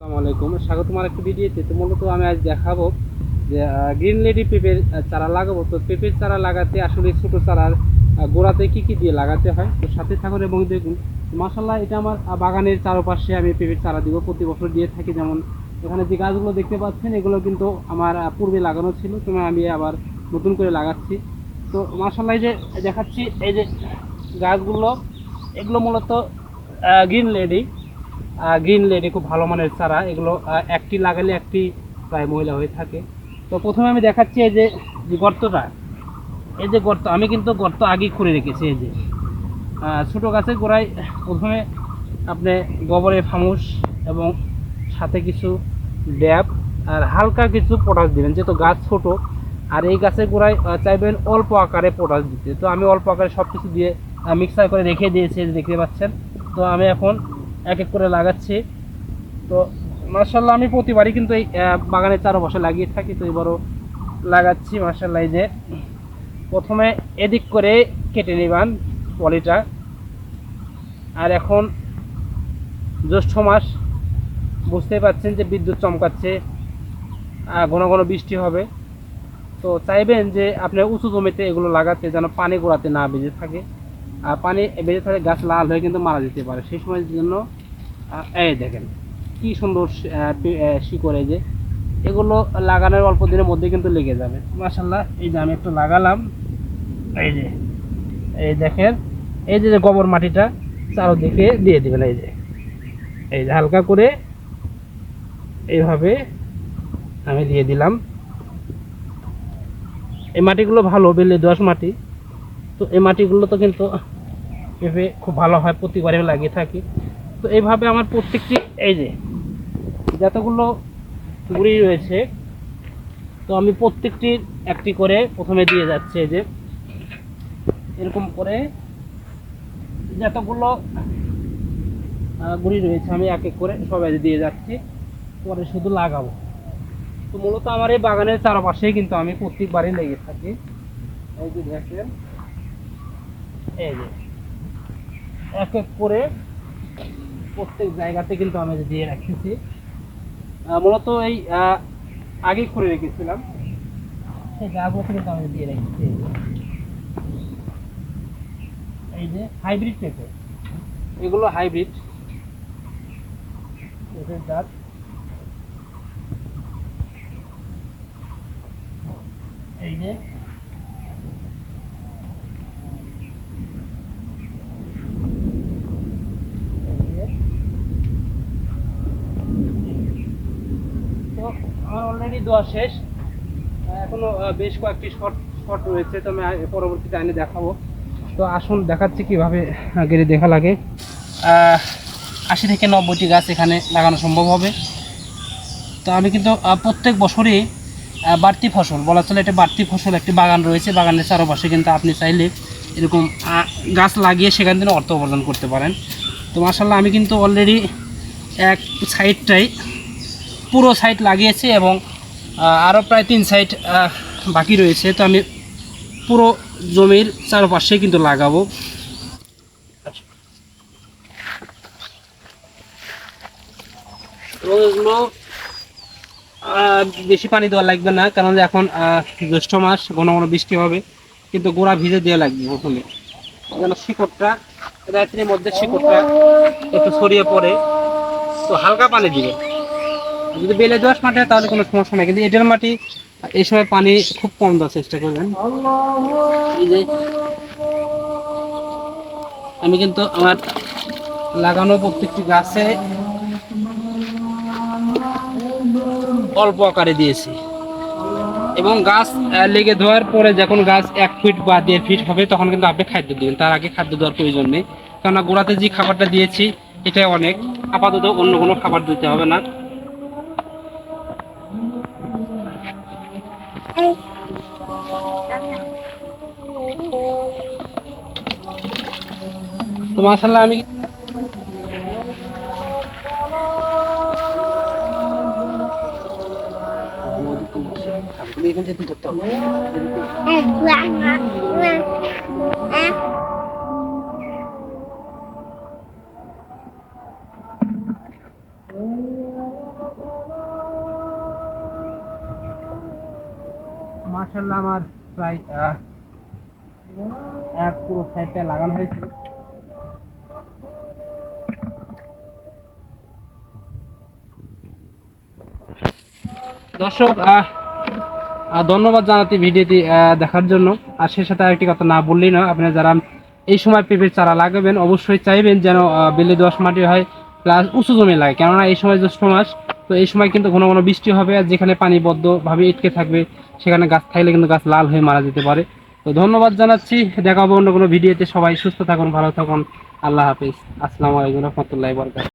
আসসালামু আলাইকুম। স্বাগত আমার একটা ভিডিওতে। তো মূলত আমি আজ দেখাবো যে গ্রিন লেডি পেঁপের চারা লাগাবো। তো পেঁপের চারা লাগাতে আসলে ছোট চারার গোড়াতে কি কি দিয়ে লাগাতে হয়? তো সাথে থাকুন এবং দেখুন মাসাল্লাহ এটা আমার বাগানের চারপাশে আমি পেঁপের চারা দিব। প্রতি বছর দিয়ে থাকি যেমন, এখানে যে গাছগুলো দেখতে পাচ্ছেন, এগুলো কিন্তু আমার পূর্বে লাগানো ছিল। তোমার আমি আবার নতুন করে লাগাচ্ছি। তো মাসাল্লাহ যে দেখাচ্ছি, এই যে গাছগুলো, এগুলো মূলত গ্রিন লেডি গ্রিন লেডি খুব ভালো মানের চারা। এগুলো একটি লাগালে একটি প্রায় মহিলা হয়ে থাকে। তো প্রথমে আমি দেখাচ্ছি এই যে গর্তটা। এই যে গর্ত, আমি কিন্তু গর্ত আগেই খুঁড়ে রেখেছি, এই যে। ছোটো গাছের গোড়ায় প্রথমে আপনি গোবরের ফামুস এবং সাথে কিছু ড্যাব আর হালকা কিছু পটাশ দিবেন, যেহেতু গাছ ছোট। আর এই গাছের গোড়ায় চাইবেন অল্প আকারে পটাশ দিতে। তো আমি অল্প আকারে সব কিছু দিয়ে মিক্সার করে রেখে দিয়েছি দেখতে পাচ্ছেন। তো আমি এখন এক এক করে লাগাচ্ছি। তো মার্শাল্লাহ আমি প্রতিবারই কিন্তু এই বাগানের চারপাশে লাগিয়ে থাকি, তো এবারও লাগাচ্ছি মার্শাল্লাহ যে। প্রথমে এদিক করে কেটে নিবান পলিটা। আর এখন জ্যৈষ্ঠ মাস, বুঝতেই পাচ্ছেন যে বিদ্যুৎ চমকাচ্ছে ঘন ঘন বৃষ্টি হবে। তো চাইবেন যে আপনার উঁচু জমিতে এগুলো লাগাতে, যেন পানি গোড়াতে না বেজে থাকে। আর পানি বেজে থাকে গাছ লাল হয়ে কিন্তু মারা যেতে পারে। সেই সময়ের জন্য এই দেখেন, কি সুন্দর শিকড় এই যে। এগুলো লাগানোর অল্প দিনের মধ্যে কিন্তু লেগে যাবে। মাসাল্লাহ এই যে আমি একটু লাগালাম। এই যে, এই দেখেন, এই যে যে গোবর মাটিটা, চারোদিকে দিয়ে দিবেন এই যে। এই যে হালকা করে এইভাবে আমি দিয়ে দিলাম। এই মাটিগুলো ভালো বেলে দোয়াশ মাটি। তো এই মাটিগুলো তো কিন্তু পেঁপে খুব ভালো হয়, প্রতিবারে লাগিয়ে থাকি। তো এইভাবে আমার প্রত্যেকটি, এই যে যতগুলো গুড়ি রয়েছে, তো আমি প্রত্যেকটির একটি করে প্রথমে দিয়ে যাচ্ছে, এই যে। এরকম করে যতগুলো গুড়ি রয়েছে, আমি এক এক করে সবাই দিয়ে যাচ্ছি, পরে শুধু লাগাবো। তো মূলত আমার এই বাগানের চারপাশেই কিন্তু আমি প্রত্যেকবারই লেগে থাকি। এই যে দেখেন, এই যে। এক এক করে প্রত্যেক জায়গাতে কিন্তু আমি দিয়ে রেখেছি। মূলত এই আগেই করে রেখেছিলাম। সেই গাছগুলোতে কিন্তু আমি দিয়ে রেখেছি। এই যে। হাইব্রিড পেঁপে। এগুলো হাইব্রিড। পেঁপের জাত। এই যে এই যে। তো আমার অলরেডি দোয়া শেষ। এখনও বেশ কয়েকটি শর্ট শর্ট রয়েছে, তো আমি পরবর্তীতে আইনে দেখাবো। তো আসুন, দেখাচ্ছি কীভাবে গেড়ে দেখা লাগে। আশি থেকে নব্বইটি গাছ এখানে লাগানো সম্ভব হবে। তো আমি কিন্তু প্রত্যেক বছরই বাড়তি ফসল, বলা চলে এটা বাড়তি ফসল, একটি বাগান রয়েছে। বাগানের চারপাশে কিন্তু আপনি চাইলে এরকম গাছ লাগিয়ে সেখান থেকে অর্থ উপার্জন করতে পারেন। তো মাসাল্লাহ আমি কিন্তু অলরেডি এক সাইডটাই পুরো সাইড লাগিয়েছে এবং আরও প্রায় তিন সাইড বাকি রয়েছে। তো আমি পুরো জমির চারপাশে কিন্তু লাগাবো। বেশি পানি দেওয়া লাগবে না, কারণ এখন জ্যৈষ্ঠ মাস, ঘন ঘন বৃষ্টি হবে, কিন্তু গোড়া ভিজে দেওয়া লাগবে প্রথমে। যেন শিকড়টা, রাত্রির মধ্যে শিকড়টা একটু ছড়িয়ে পড়ে, তো হালকা পানি দিবে। যদি বেলে দোয়াশ মাটি তাহলে কোনো সমস্যা নেই। কিন্তু এঁটেল মাটি, এই সময় পানি খুব কম দেওয়ার চেষ্টা করবেন। আমি কিন্তু আমার লাগানো প্রত্যেকটি গাছে অল্প আকারে দিয়েছি। এবং গাছ লেগে ধোয়ার পরে যখন গাছ এক ফিট বা দেড় ফিট হবে, তখন কিন্তু আপনি খাদ্য দিবেন। তার আগে খাদ্য দেওয়ার প্রয়োজন নেই। কেননা গোড়াতে যে খাবারটা দিয়েছি, এটাই অনেক। আপাতত অন্য কোনো খাবার দিতে হবে না। তো মাসাল্লাহ আমি মাশাল্লাহ আমার প্রায় এক পুরো সাইডটা লাগানো হয়েছে। দর্শক ধন্যবাদ জানাতে ভিডিওটি দেখার জন্য। আর সে সাথে আরেকটি কথা না বললেই না আপনারা যারা এই সময় পেঁপের চারা লাগাবেন, অবশ্যই চাইবেন যেন বেলে দোয়াশ মাটি হয়, প্লাস উঁচু জমি লাগে। কেননা এই সময় জ্যৈষ্ঠ মাস, তো এই সময় কিন্তু ঘন ঘন বৃষ্টি হবে, আর যেখানে পানি বদ্ধভাবে আটকে থাকবে, সেখানে গাছ থাকলে কিন্তু গাছ লাল হয়ে মারা যেতে পারে। তো ধন্যবাদ জানাচ্ছি দেখাবো অন্য কোনো ভিডিওতে। সবাই সুস্থ থাকুন, ভালো থাকুন। আল্লাহ হাফিজ। আসসালামু আলাইকুম রহমতুল্লাহ বরকাত